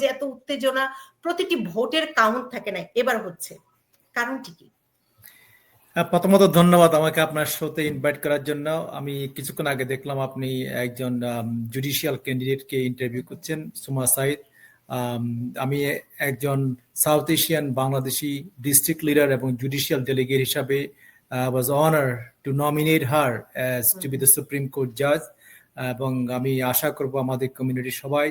যে এত উত্তেজনা, প্রতিটি ভোটের কাউন্ট থাকে না, এবার হচ্ছে। কারণটি কি? প্রথমত ধন্যবাদ আমাকে আপনার শোতে ইনভাইট করার জন্য। আমি কিছুক্ষণ আগে দেখলাম আপনি একজন জুডিশিয়াল ক্যান্ডিডেটকে ইন্টারভিউ করছেন, সুমা সাইদ আমি একজন South Asian Bangladeshi district leader এবং জুডিশিয়াল ডেলিগেট হিসাবে was honour to nominate her as to be the supreme court জাজ এবং আমি আশা করব আমাদের কমিউনিটির সবাই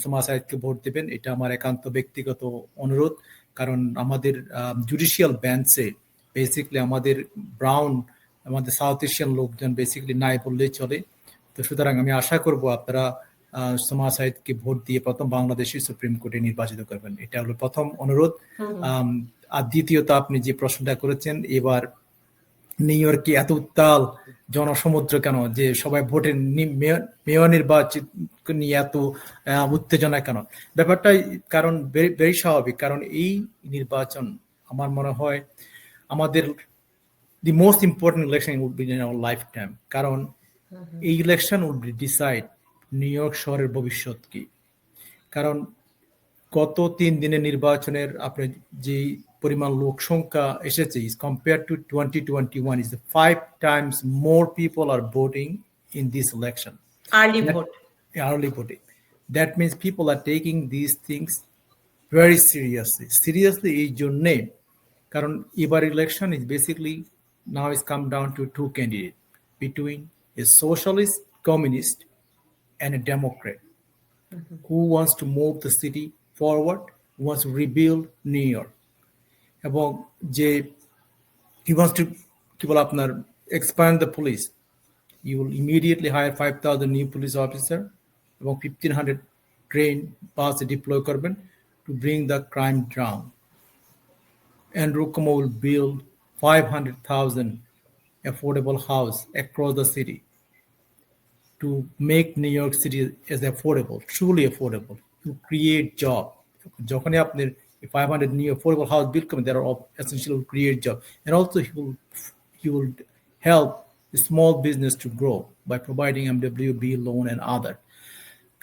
সুমা সাইদকে ভোট দেবেন এটা আমার একান্ত ব্যক্তিগত অনুরোধ। কারণ আমাদের জুডিশিয়াল বেঞ্চে বেসিকলি আমাদের ব্রাউন আমাদের সাউথ এশিয়ান লোকজন বেসিকলি নাই বললেই চলে। তো সুতরাং আমি আশা করব আপনারা সোমা সাইদকে ভোট দিয়ে প্রথম বাংলাদেশি সুপ্রিম কোর্টে নির্বাচিত করবেন। এটা হলো প্রথম অনুরোধ। আর দ্বিতীয়ত আপনি যে প্রশ্নটা করেছেন এবার নিউ ইয়র্কে এত উত্তাল জনসমুদ্র কেন? যে সবাই ভোটের মেয়র নির্বাচিত নিয়ে এত উত্তেজনা কেন? ব্যাপারটা কারণ ভেরি স্বাভাবিক। কারণ এই নির্বাচন আমার মনে হয় আমাদের the most important election would be in our life time কারণ এই election would be decide New York শহরের ভবিষ্যৎ কি। কারণ গত তিন দিনের নির্বাচনের আপনি যে পরিমাণ লোক সংখ্যা এসেছে is compare to twenty twenty one is five times more people are voting in this election early vote early voting. That means people are taking these things very seriously. Seriously এই জন্যে কারণ এবার election is basically now is come down to two candidate between a socialist communist and a Democrat who wants to move the city forward, who wants to rebuild New York. এবং যে he wants to কি বলে আপনার expand the police. You will immediately hire 5,000 new police officer এবং 1,500 train বাস deploy করবেন to bring the crime down. And Rukuma will build 500,000 affordable house across the city to make New York City as affordable, truly affordable, to create job. যখনই আপনার 500 new affordable house build করবেন, there are all essential will create job. And also he will he will help the small business to grow by providing MWB loan and other.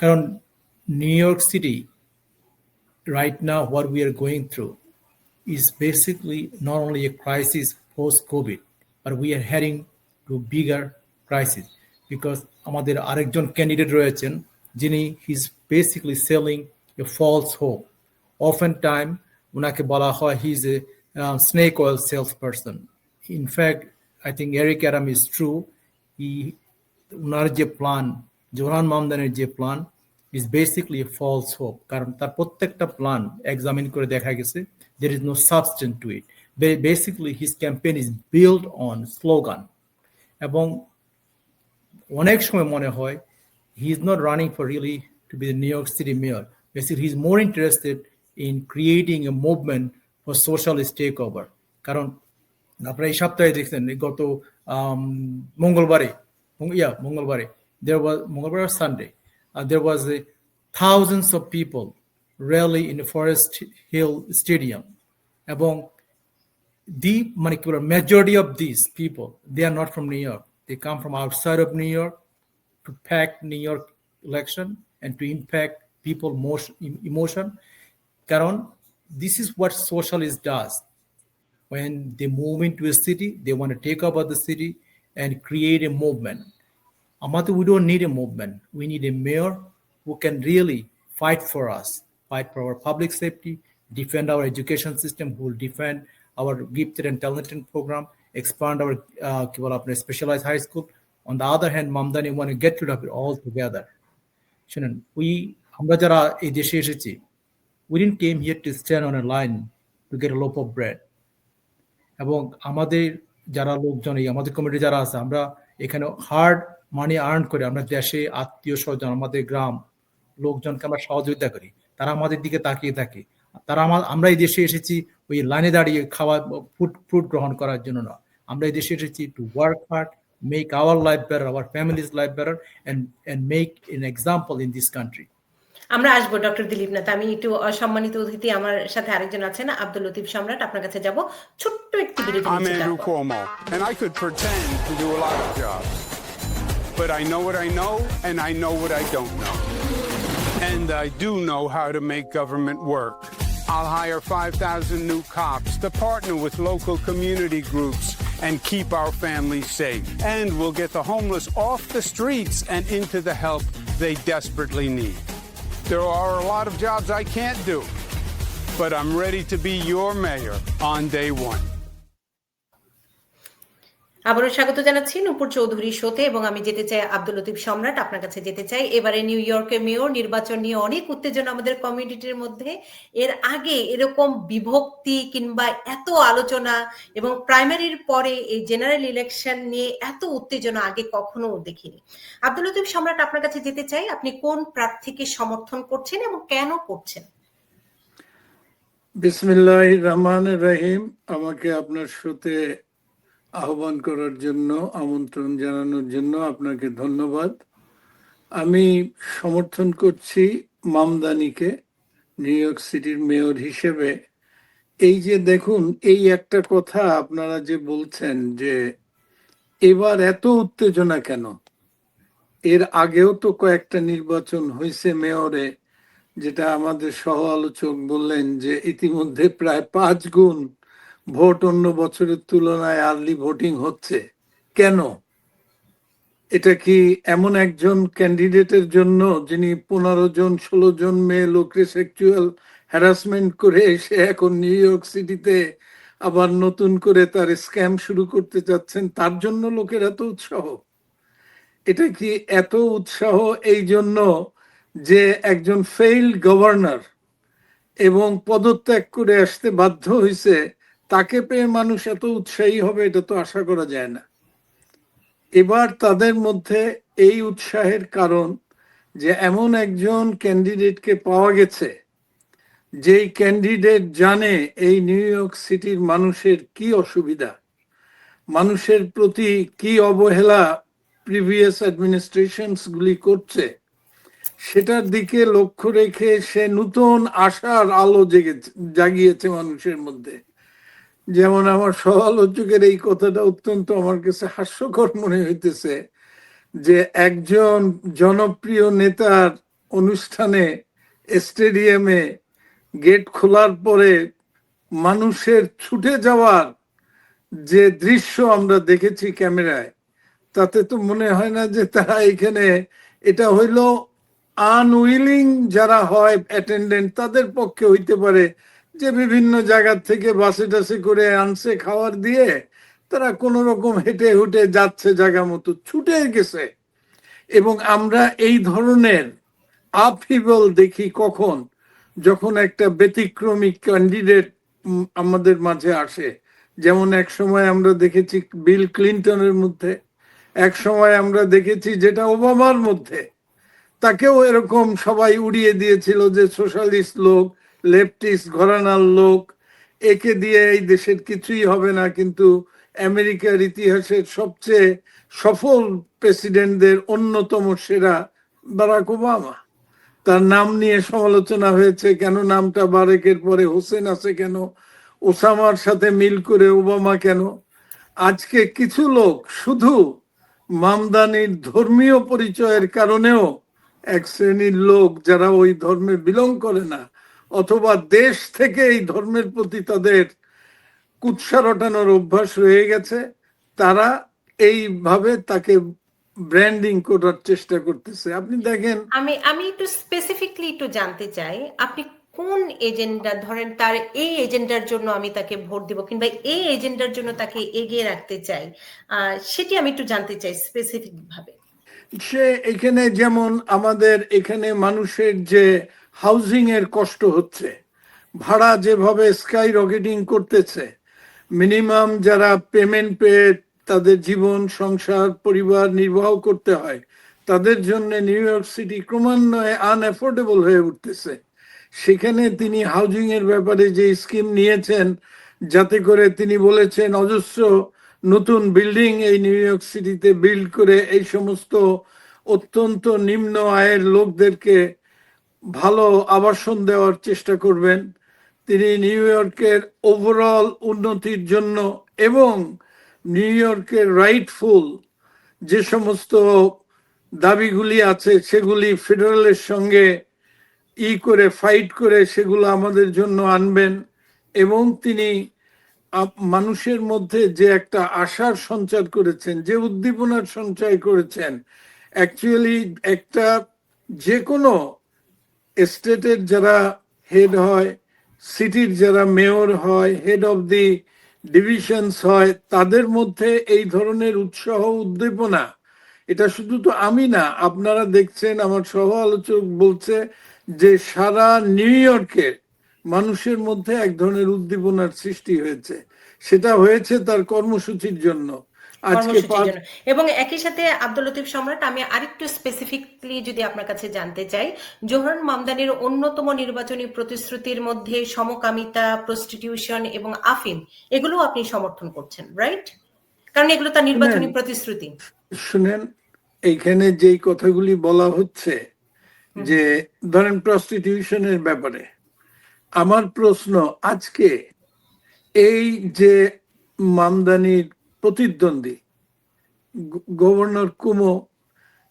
কারণ New York City right now what we are going through is basically not only a crisis post-COVID, but we are heading to bigger crisis because আমাদের আরেকজন candidate রয়েছেন যিনি his basically selling a false hope often time ওনাকে বলা হয় he is a snake oil sales person in fact I think Eric arum is true ই ওনার যে প্ল্যান জোরান মামদানের যে plan is basically false hope কারণ তার প্রত্যেকটা প্ল্যান এক্সামিন করে দেখা গেছে there is no substance to it basically his campaign is build on slogan এবং অনেক সময় মনে হয় he is not running for really to be the New York City mayor basic he is more interested in creating a movement for social take over কারণ আপনারা এই সপ্তাহে দেখছেন এই গত আম, মঙ্গলবারে ইয়া মঙ্গলবারে there was মঙ্গলবার Sunday there was a thousands of people rally in the Forest Hill Stadium এবং the মানে কি বলে majority of these people they are not from New York they come from outside of New York to pack New York election and to impact people motion, emotion কারণ this is what socialist does when they move into a city they want to take over the city and create a movement Amata, we don't need a movement. We need a mayor who can really fight for us, fight for our public safety, defend our education system, who will defend our gifted and talented program, expand our uh, কি বলে আপনার specialized high school. On the other hand, Mamdani want to get rid of it all together. শুনুন we আমরা যারা এই দেশে এসেছি we didn't came here to stand on a line to get a loaf of bread. এবং আমাদের যারা লোকজন, এই আমাদের কমিটি যারা আছে, আমরা এখানে হার্ড মানি আর্ন করে আমরা দেশে আত্মীয় স্বজন, আমাদের গ্রাম লোকজনকে আমরা সহযোগিতা করি। তারা আমাদের দিকে তাকিয়ে থাকে। তারা আমার আমরা এই দেশে এসেছি ওই লাইনে দাঁড়িয়ে খাওয়া ফুড ফুড গ্রহণ করার জন্য না আমরা এই দেশে এসেছি to work hard make our life better our families life better and and make an example in this country আমরা আসব ডক্টর দিলীপ নাথ আমি একটু সম্মানিত অতিথি আমার সাথে আরেকজন আছেন আব্দুল লতিফ সম্রাট আপনার কাছে যাব ছোট্ট একটি বিরতি I'm Andrew Cuomo, and I could pretend to do a lot of jobs. But I know what I know, and I know what I don't know. And I do know how to make government work. I'll hire 5,000 new cops to partner with local community groups and keep our families safe. And we'll get the homeless off the streets and into the help they desperately need. There are a lot of jobs I can't do, but I'm ready to be your mayor on day one. আবারও স্বাগত জানাচ্ছি নূপুর চৌধুরী শোতে এবং আমি যেতে চাই আব্দুল লতিফ সম্রাট, আপনার কাছে যেতে চাই। এবারে নিউ ইয়র্কের মেয়র, নির্বাচন নিয়ে অনেক উত্তেজনা আমাদের কমিউনিটির মধ্যে। এর আগে এরকম বিভক্তি কিংবা এত আলোচনা এবং প্রাইমারির পরে এই জেনারেল ইলেকশন নিয়ে এত উত্তেজনা আগে কখনো দেখিনি। আব্দুল লতিফ সম্রাট, আপনার কাছে যেতে চাই, আপনি কোন প্রার্থীকে সমর্থন করছেন এবং কেন করছেন? বিসমিল্লাহ রহমান রহিম। আমাকে আপনার সাথে আহ্বান করার জন্য, আমন্ত্রণ জানানোর জন্য আপনাকে ধন্যবাদ। আমি সমর্থন করছি মামদানিকে, নিউ ইয়র্ক সিটির মেয়র হিসেবে। এই যে দেখুন, এই একটা কথা আপনারা যে বলছেন যে, এবার এত উত্তেজনা কেন? এর আগেও তো কয়েকটা নির্বাচন হয়েছে মেয়রে, যেটা আমাদের সহ আলোচক বললেন যে ইতিমধ্যে প্রায় পাঁচ গুণ ভোট অন্য বছরের তুলনায় আর্লি ভোটিং হচ্ছে। কেন? এটা কি এমন একজন ক্যান্ডিডেটের জন্য যিনি পনেরো জন, ষোলো জন মেয়ে লোককে সেক্সুয়াল হ্যারাসমেন্ট করে এসে এখন নিউ ইয়র্ক সিটিতে আবার নতুন করে তার স্ক্যাম শুরু করতে চাচ্ছেন, তার জন্য লোকের এত উৎসাহ? এটা কি এত উৎসাহ এই জন্য যে একজন ফেইল্ড গভর্নর এবং পদত্যাগ করে আসতে বাধ্য হয়েছে তাকে পেয়ে মানুষ এত উৎসাহী হবে, এটা তো আশা করা যায় না। এবার তাদের মধ্যে এই উৎসাহের কারণ যে এমন একজন ক্যান্ডিডেটকে পাওয়া গেছে, যেই ক্যান্ডিডেট জানে এই নিউ ইয়র্ক সিটির মানুষের কি অসুবিধা, মানুষের প্রতি কি অবহেলা প্রিভিয়াস অ্যাডমিনিস্ট্রেশনস গুলি করছে, সেটার দিকে লক্ষ্য রেখে সে নতুন আশার আলো জেগে জাগিয়েছে মানুষের মধ্যে। যেমন আমার সহালোচকের এই কথাটা অত্যন্ত আমার কাছে হাস্যকর মনে হইতেছে যে একজন জনপ্রিয় নেতার অনুষ্ঠানে স্টেডিয়ামে গেট খোলার পরে মানুষের ছুটে যাওয়ার যে দৃশ্য আমরা দেখেছি ক্যামেরায়, তাতে তো মনে হয় না যে তারা এখানে, এটা হইল আনউইলিং যারা হয় অ্যাটেন্ডেন্ট তাদের পক্ষে হইতে পারে যে বিভিন্ন জায়গা থেকে বাসে টাসে করে আনছে খাওয়ার দিয়ে, তারা কোন রকম হেঁটে হুটে যাচ্ছে জায়গা মতো, ছুটে গেছে। এবং আমরা এই ধরনের আপহিবল দেখি কখন? যখন একটা ব্যতিক্রমী ক্যান্ডিডেট আমাদের মাঝে আসে। যেমন এক সময় আমরা দেখেছি বিল ক্লিন্টনের মধ্যে, এক সময় আমরা দেখেছি যেটা ওবামার মধ্যে। তাকেও এরকম সবাই উড়িয়ে দিয়েছিল যে সোশ্যালিস্ট লোক লেফটিস্ট ঘরানার লোক, একে দিয়ে এই দেশের কিছুই হবে না, কিন্তু আমেরিকার ইতিহাসের সবচেয়ে সফল প্রেসিডেন্টদের অন্যতম সেরা বারাক ওবামা। তার নাম নিয়ে সমালোচনা হয়েছে, কেন নামটা বারেকের পরে হোসেন আছে কেন? ওসামার সাথে মিল করে ওবামা কেন? আজকে কিছু লোক শুধু মামদানির ধর্মীয় পরিচয়ের কারণেও এক শ্রেণির লোক যারা ওই ধর্মে বিলং করে না অথবা দেশ থেকে এই ধর্মের প্রতি তাদের কুৎসা রটানোর অভ্যাস রয়ে গেছে তারা এইভাবে তাকে ব্র্যান্ডিং করার চেষ্টা করতেছে। আপনি দেখেন আমি আমি একটু স্পেসিফিকলি একটু জানতে চাই আপনি কোন এজেন্ডা ধরেন তার এই এজেন্ডার জন্য আমি তাকে ভোট দিব কিংবা এই এজেন্ডার জন্য তাকে এগিয়ে রাখতে চাই সেটি আমি একটু জানতে চাই স্পেসিফিক ভাবে। সে এখানে যেমন আমাদের এখানে মানুষের যে হাউজিং এর কষ্ট হচ্ছে। ভাড়া যেভাবে স্কাই রকেটিং করতেছে, মিনিমাম যারা পেমেন্ট পেয়ে তাদের জীবন, সংসার, পরিবার নির্বাহ করতে হয়, তাদের জন্য নিউ ইয়র্ক সিটি ক্রমান্বয়ে আনএফোর্ডেবল হয়ে উঠতেছে। সেখানে তিনি হাউজিং এর ব্যাপারে যে স্কিম নিয়েছেন, যাতে করে তিনি বলেছেন, অজস্র নতুন বিল্ডিং এই নিউ ইয়র্ক সিটিতে বিল্ড করে এই সমস্ত অত্যন্ত নিম্ন আয়ের লোকদেরকে ভালো আবাসন দেওয়ার চেষ্টা করবেন। তিনি নিউ ইয়র্কের ওভারঅল উন্নতির জন্য এবং নিউ ইয়র্কের রাইটফুল যে সমস্ত দাবিগুলি আছে সেগুলি ফেডারেলের সঙ্গে ই করে ফাইট করে সেগুলো আমাদের জন্য আনবেন এবং তিনি মানুষের মধ্যে যে একটা আশার সঞ্চার করেছেন, যে উদ্দীপনার সঞ্চয় করেছেন অ্যাকচুয়ালি একটা যে কোনো স্টেটের যারা হেড হয় সিটির যারা মেয়র হয় হেড অফ দি ডিভিশনস হয়, তাদের মধ্যে এই ধরনের উৎসাহ, উদ্দীপনা, এটা শুধু তো আমি না, আপনারা দেখছেন, আমার সহ আলোচক বলছে যে সারা নিউ ইয়র্কে মানুষের মধ্যে এক ধরনের উদ্দীপনার সৃষ্টি হয়েছে। সেটা হয়েছে তার কর্মসূচির জন্য। কর্মসূচির জন্য। এবং একই সাথে আব্দুল লতিফ সম্রাট আমি আরেকটু স্পেসিফিকলি যদি আপনার কাছে জানতে চাই জোহরান মামদানির অন্যতম নির্বাচনী প্রতিশ্রুতির মধ্যে সমকামিতা প্রস্টিটিউশন এবং আফিম এগুলো আপনি সমর্থন করছেন রাইট কারণ এগুলো তার নির্বাচনী প্রতিশ্রুতি। শুনেন এইখানে যেই কথাগুলি বলা হচ্ছে যে ধরেন প্রস্টিটিউশনের ব্যাপারে আমার প্রশ্ন আজকে এই যে মামদানির প্রতিদ্বন্দ্বী। গভর্নর কুমো,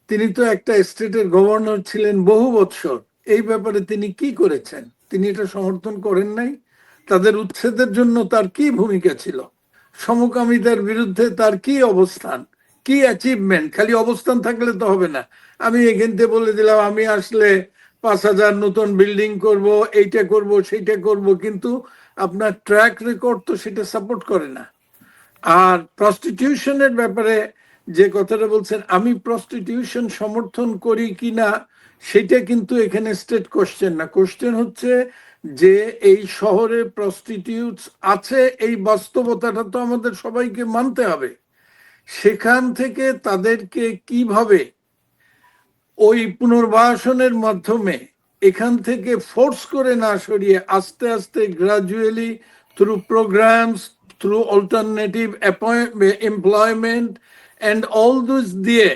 তিনি তো একটা স্টেটের গভর্নর ছিলেন বহু বৎসর। এই ব্যাপারে তিনি কি করেছেন? তিনি এটা সমর্থন করেন নাই। তাদের উচ্ছেদের জন্য তার কি ভূমিকা ছিল? সমকামীদের বিরুদ্ধে তার কি অবস্থান? কি অ্যাচিভমেন্ট খালি অবস্থান থাকলে তো হবে না। আমি এখান বলে দিলাম, আমি আসলে পাঁচ হাজার নতুন বিল্ডিং করব, এইটা করব, সেইটা করব, কিন্তু আপনার ট্র্যাক রেকর্ড তো সেটা সাপোর্ট করে না। আর প্রস্টিটিউশনের ব্যাপারে যে কথাটা বলছেন, আমি প্রস্টিটিউশন সমর্থন করি কি না, সেটা কিন্তু এখানে স্টেট কোশ্চেন না। কোশ্চেন হচ্ছে যে এই শহরে প্রস্টিটিউটস আছে, এই বাস্তবতাটা তো আমাদের সবাইকে মানতে হবে। সেখান থেকে তাদেরকে কীভাবে ওই পুনর্বাসনের মাধ্যমে এখান থেকে ফোর্স করে না সরিয়ে আস্তে আস্তে gradually through programs through alternative employment and all this দিয়ে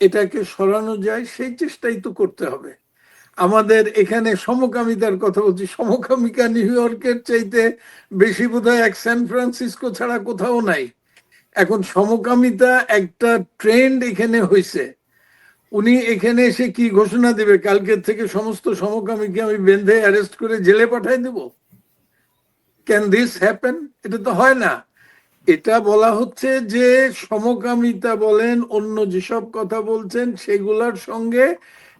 এটাকে সরানো যায়, সেই চেষ্টাই তো করতে হবে। আমাদের এখানে সমকামিতার কথা বলছি। সমকামিকা নিউ ইয়র্কের চাইতে বেশি বোধহয় এক সান ফ্রান্সিসকো ছাড়া কোথাও নাই। এখন সমকামিতা একটা ট্রেন্ড এখানে হয়েছে উনি এখানে এসে কি ঘোষণা দেবে? কালকের থেকে সমস্ত সমকামীকে আমি বেঁধে অ্যারেস্ট করে জেলে পাঠাই দেব? ক্যান দিস হ্যাপেন এটা তো হয় না। এটা বলা হচ্ছে যে সমকামিতা বলেন, অন্য যেসব কথা বলছেন, সেগুলোর সঙ্গে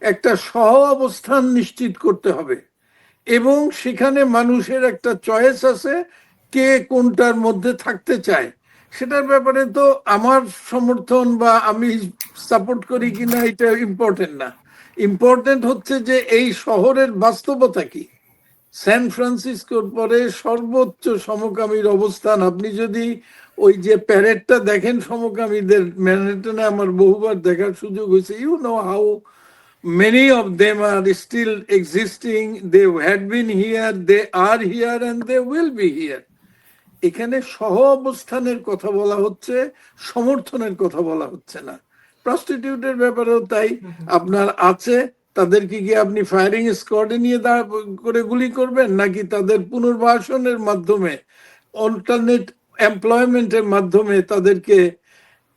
একটা সহ অবস্থান নিশ্চিত করতে হবে। এবং সেখানে মানুষের একটা চয়েস আছে, কে কোনটার মধ্যে থাকতে চায়। সেটার ব্যাপারে তো আমার সমর্থন বা আমি সাপোর্ট করি কিনা, এটা ইম্পর্টেন্ট না। ইম্পর্টেন্ট হচ্ছে যে এই শহরের বাস্তবতা কি? স্যান ফ্রান্সিসকোর পরে সর্বোচ্চ সমকামীর অবস্থান। আপনি যদি ওই যে প্যারেডটা দেখেন সমকামীদের ম্যানহাটনে আমার বহুবার দেখার সুযোগ হয়েছে। You know how many of them are still existing they had been here they are here and they will be here এখানে সহ অবস্থানের কথা বলা হচ্ছে সমর্থনের কথা বলা হচ্ছে না। প্রস্টিটিউটের ব্যাপারেও তাই। আপনার আছে তাদেরকে কি আপনি ফায়ারিং স্কোয়াডে নিয়ে দাঁড় করে গুলি করবেন? নাকি তাদের পুনর্বাসনের মাধ্যমে অল্টারনেট এমপ্লয়মেন্টের মাধ্যমে তাদেরকে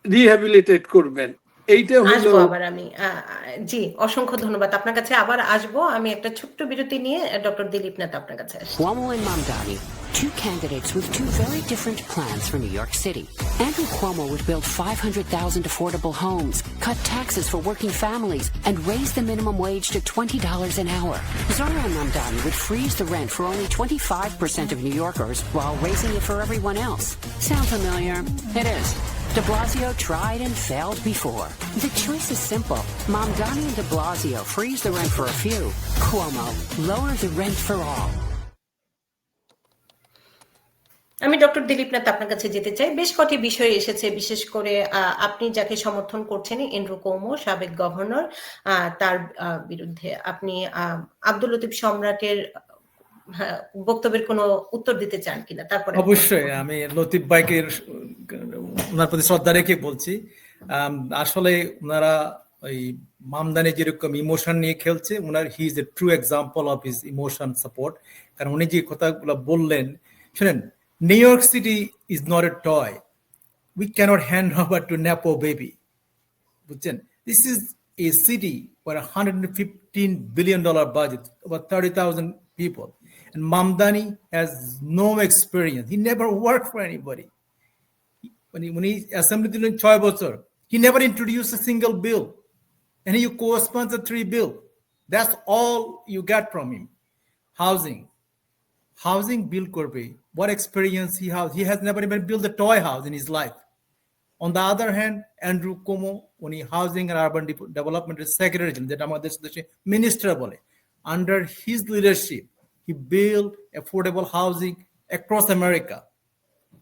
রিহ্যাবিলিটেট করবেন? এইটা হলো আসবো আবার আমি আহ, আহ, জি অসংখ্য ধন্যবাদ আপনার কাছে আবার আসবো আমি একটা ছোট্ট বিরতি নিয়ে ডক্টর দিলীপ নাথ আপনার কাছে আসছি Cuomo and Mamdani, two candidates with two very different plans for New York City. Andrew Cuomo would build 500,000 affordable homes, cut taxes for working families, and raise the minimum wage to $20 an hour. Zoran Mamdani would freeze the rent for only 25% of New Yorkers while raising it for everyone else. Sound familiar? It is. De Blasio tried and failed before. The choice is simple. Mamdani and de Blasio freeze the rent for a few. Cuomo, lower the rent for all. আমি doctor Dilip Nath আপনার কাছে যেতে চাই বেশ কটি বিষয় এসেছে বিশেষ করে আপনি যাকে সমর্থন করছেন এন্ড্রু কৌমো সাবেক গভর্নর তার বিরুদ্ধে আপনি আব্দুল লতিফ সম্রাটের হ্যাঁ, বক্তব্যের কোনো উত্তর দিতে চান কিনা? তারপরে অবশ্যই আমি লতিফ ভাইকে ওনার প্রতি শ্রদ্ধা রেখে বলছি। আসলে ওনারা ওই মামদানি যেরকম ইমোশন নিয়ে খেলছে ওনার he is a true example of his emotion support কারণ উনি যে কথাগুলো বললেন শুনেন New York City is not a toy we can't hand over to nepo baby বুঝছেন? This is a city with a 115 billion dollar budget, about 30,000 people. And Mamdani has no experience. He never worked for anybody. When he, when he assembly দিলেন ছয় বছর, he never introduced a single bill. And he co-sponsored three bill. That's all you get from him. Housing. Housing bill করবে. What experience he has? He has never even built a toy house in his life. On the other hand, Andrew Cuomo, উনি housing and urban ডেভেলপমেন্টের secretary ছিলেন যেটা আমাদের দেশে minister বলে under his leadership he bill affordable housing across America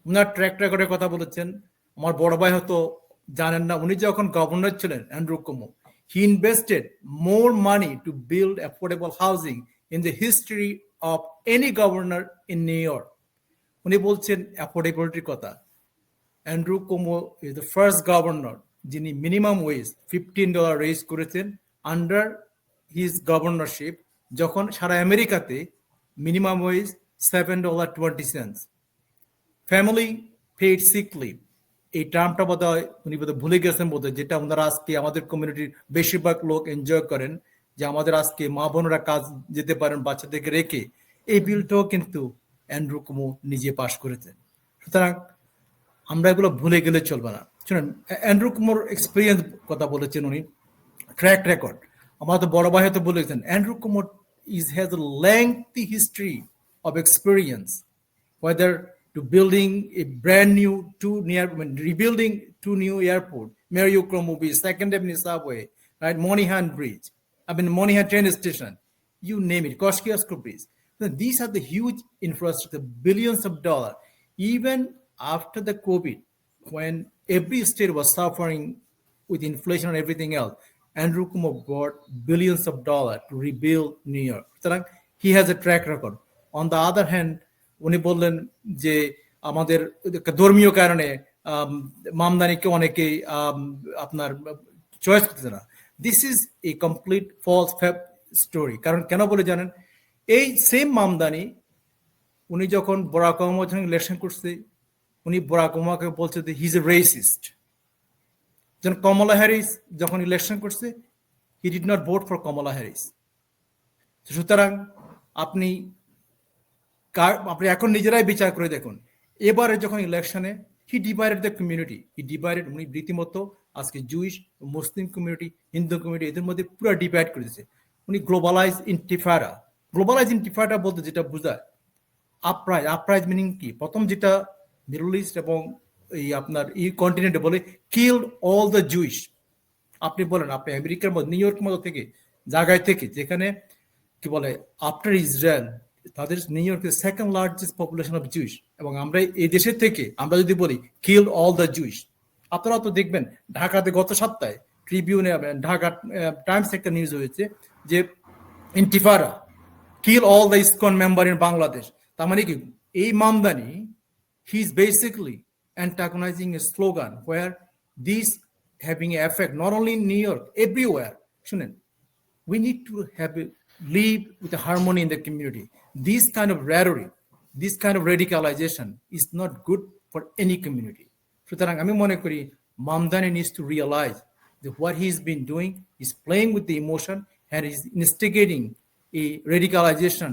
উনার track রেকর্ডের কথা বলেছেন। আমার বড় ভাই হয়তো জানেন না, উনি যখন গভর্নর ছিলেন Andrew Cuomo he invested more money to build affordable housing in the history of any governor in New York উনি বলছেন অ্যাফোর্ডেবিলিটির কথা। Andrew Cuomo is the first governor যিনি minimum wage fifteen dollar raise করেছেন under his governorship যখন সারা আমেরিকাতে dollar twenty cents family paid sick leave এই টার্মটা বোধ হয় উনি বোধ ভুলে গেছেন বোধ যেটা ওনারা আজকে আমাদের কমিউনিটির বেশিরভাগ লোক এনজয় করেন, যে আমাদের আজকে মা বোনরা কাজ যেতে পারেন বাচ্চাদেরকে রেখে, এই বিলটাও কিন্তু অ্যান্ড্রু কুমো নিজে পাশ করেছেন। সুতরাং আমরা এগুলো ভুলে গেলে চলবে না। শুনেন, অ্যান্ড্রু কুমোর এক্সপিরিয়েন্স কথা বলেছেন উনি ট্র্যাক রেকর্ড আমার তো বড় ভাই হয়তো বলেছেন, অ্যান্ড্রু কুমোর is, has a lengthy history of experience, whether to building a brand new two near rebuilding two new airport, Mario Cromobi, Second Avenue Subway, right, Monihan Bridge, I mean Monihan train station, you name it, Koshkiasko Bridge. These are the huge infrastructure, billions of dollars. Even after the COVID, when every state was suffering with inflation and everything else, Andrew Kumo brought billions of dollars to rebuild New York. সুতরাং he has a track record. On the other hand, উনি বললেন যে আমাদের ধর্মীয় কারণে মামদানিকে অনেকে আম, আপনার choice করতেছে না this is a complete false story কারণ কেন বলে জানেন এই সেম মামদানি উনি যখন বরাক ইলেকশন করছে উনি বরাক ওবামাকে বলছে যে হিজ এ রেসিস্ট যখন কমলা হ্যারিস যখন ইলেকশন করছে he did not vote for Kamala Harris. সুতরাং আপনি কার, আপনি এখন নিজেরাই বিচার করে দেখুন। এবারে যখন ইলেকশনে he divided the community he divided উনি রীতিমতো আজকে Jewish Muslim community Hindu community এদের মধ্যে পুরো ডিভাইড করে দিয়েছে। উনি গ্লোবালাইজ ইন্টিফারা গ্লোবালাইজ ইন্টিফারা বলতে যেটা বোঝায় আপরাইজ আপরাইজ মিনিং কি? প্রথম যেটা মিডল ইস্ট এবং এই আপনার ই কন্টিনেন্টে বলে কিল্ড অল দ্য জুইশ আপনি বলেন, আপনি আমেরিকার মধ্যে নিউ ইয়র্ক মতো থেকে, জায়গায় থেকে, যেখানে কি বলে আফটার ইসরায়েল তাদের নিউ ইয়র্কের second largest population of Jewish এবং আমরা এই দেশের থেকে, আমরা যদি বলি কিল অল দ্য জুইশ আপনারা তো দেখবেন, ঢাকাতে গত সপ্তাহে ট্রিবিউনে ঢাকা টাইমস একটা নিউজ হয়েছে যে ইন্টিফারা kill all the ISKCON member in Bangladesh তার মানে কি? এই Mamdani he is basically antagonizing a slogan where these having an effect not only in New York, everywhere. শুনেন we need to have a, live with a harmony in the community. This kind of rhetoric, this kind of radicalization is not good for any community. সুতরাং আমি মনে করি Mamdani needs to realize that what he's been doing is playing with the emotion and is instigating a radicalization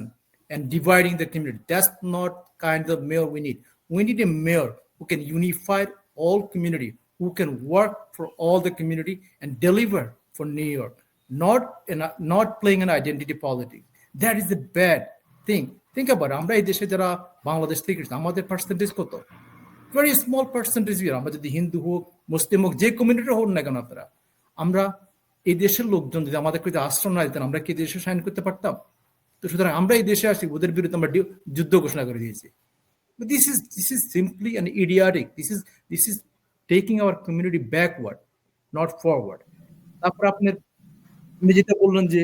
and dividing the community. That's not kind of mayor we need. We need a mayor who can unify all community, who can work for all the community and deliver for New York, not in a, not playing an identity politics. That is the bad thing. Think about it. আমরা এই দেশে যারা বাংলাদেশ থেকে আমাদের percentage কত very small percentage আমরা যদি হিন্দু হোক মুসলিম হোক যে কমিউনিটির হোক না কেন আপনারা আমরা এই দেশের লোকজন যদি আমাদেরকে যদি আশ্রয় না দিতেন আমরা কি দেশে সাইন করতে পারতাম তো সুতরাং আমরা এই দেশে আসি ওদের বিরুদ্ধে আমরা যুদ্ধ ঘোষণা করে দিয়েছি But this is this is simply an idiotic. This is this is taking our community backward, not forward. তারপর আপনার আপনি যেটা বললেন যে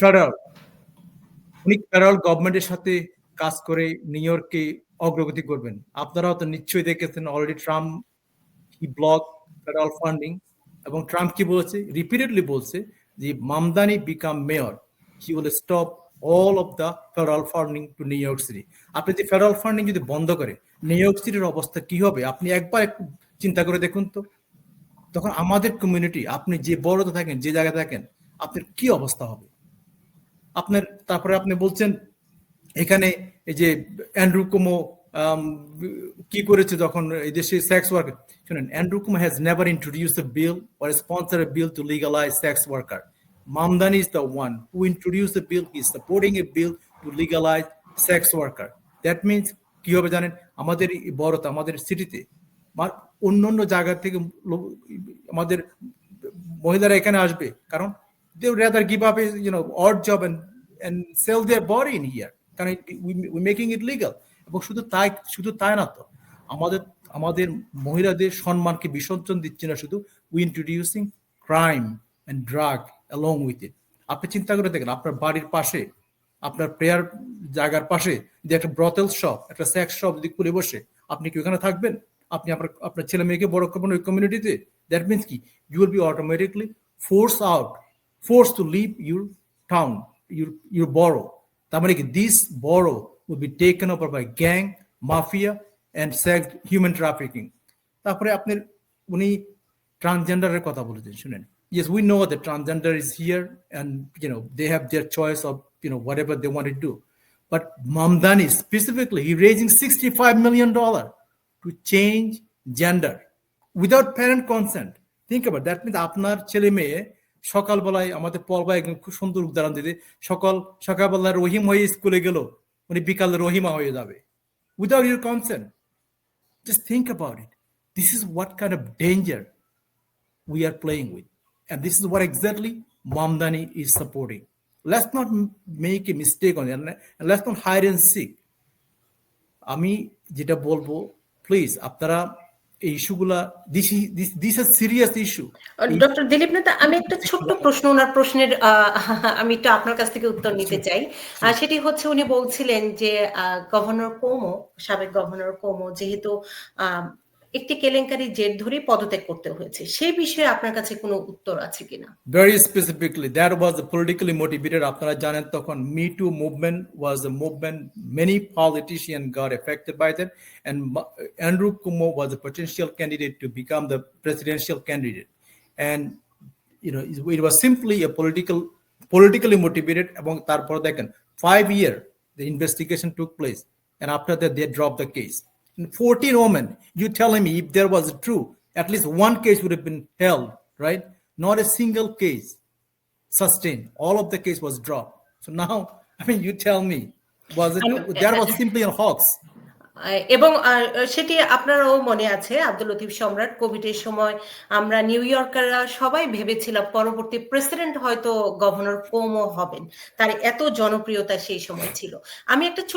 ফেডারাল উনি ফেডারাল গভর্নমেন্টের সাথে কাজ করে নিউ ইয়র্কে অগ্রগতি করবেন আপনারাও তো নিশ্চয়ই দেখেছেন already Trump he block federal funding এবং ট্রাম্প কি বলেছে রিপিটেডলি বলছে যে Mamdani become mayor he will stop all of the federal funding to New York City আপনি যদি ফেডারাল ফান্ডিং যদি বন্ধ করে নিউ ইয়র্ক সিটির অবস্থা কি হবে? আপনি একবার একটু চিন্তা করে দেখুন তো। তখন আমাদের কমিউনিটি আপনি যে বড়তে থাকেন, যে জায়গায় থাকেন, আপনার কি অবস্থা হবে? আপনার, তারপরে আপনি বলছেন, এখানে এই যে অ্যান্ড্রু কুমো কি করেছে যখন এই দেশে সেক্স ওয়ার্কার শুনেন Andrew Cuomo has never introduce a bill or sponsor a bill to legalize sex worker Mamdani is the one who introduced the bill. He's supporting a bill to legalize sex worker. That means কি হবে জানেন আমাদের বড়তে আমাদের সিটিতে অন্য অন্য জায়গা থেকে আমাদের মহিলারা এখানে আসবে কারণ they rather give up you know odd job and and sell their body in here কারণ উই মেকিং ইট লিগাল এবং শুধু তাই শুধু তাই না তো, আমাদের আমাদের মহিলাদের সম্মানকে বিসর্জন দিচ্ছে না শুধু we introducing crime and drug along with it আপনি চিন্তা করে দেখেন, আপনার বাড়ির পাশে, আপনার প্রেয়ার জায়গার পাশে যে একটা ব্রতেল শপ একটা সেক্স শপ যদি খুলে বসে, আপনি কি ওখানে থাকবেন? আপনি আপনার আপনার ছেলে মেয়েকে বড় করবেন ওই কমিউনিটিতে দ্যাট মিনস কি? You will be automatically force out force to leave your town your your borough তার মানে কি? This borough will be taken over by gang mafia and sex human trafficking তারপরে আপনি উনি ট্রান্সজেন্ডারের কথা বলেছেন, শুনেন। yes we know that transgender is here and you know they have their choice of you know whatever they want to do but mamdani specifically he raising 65 million dollar to change gender without parent consent think about that means আপনার ছেলে মেয়ে সকালবেলায় আমাদের পল ভাই একদম খুব সুন্দর উদাহরণ দিতে সকাল সকালবেলায় রহিম হয়ে স্কুলে গেল উনি বিকালে রহিমা হয়ে যাবে without your consent just think about it this is what kind of danger we are playing with. And this is what exactly Mamdani is supporting. Let's not make a mistake on it. And let's not hide and seek. আমি যেটা বলব please আপনারা এই ইস্যুগুলা this this are serious issue doctor Dilip নেতা আমি একটা ছোট্ট প্রশ্ন ওনার প্রশ্নের আমি একটু আপনার কাছ থেকে উত্তর নিতে চাই আর সেটি হচ্ছে উনি বলছিলেন যে গভর্নর কোমো সাবেক গভর্নর কোমো যেহেতু একটি কেলেঙ্কারি জের ধরেই পদত্যাগ করতে হয়েছে সেই বিষয়ে আপনার কাছে কোনো উত্তর আছে কিনা very specifically that was a politically motivated আপনারা জানেন তখন movement was a movement many politicians got affected by that and Ma- andrew kumo was a potential candidate to become the presidential candidate and you know it it was simply a political politically motivated এবং তারপর দেখেন year the investigation took place and after that they dropped the case and 14 women you telling me if there was true at least one case would have been held right not a single case sustained all of the case was dropped so now i mean you tell me was it that was simply a hoax এবং সেটি আপনারও মনে আছে আব্দুল লতিফ সম্রাট কোভিডের সময় আমরা new ইয়র্কাররা সবাই ভেবেছিলাম পরবর্তী প্রেসিডেন্ট হয়তো গভর্নর কোমো হবেন তার এত জনপ্রিয়তা সেই সময় ছিল আমি একটা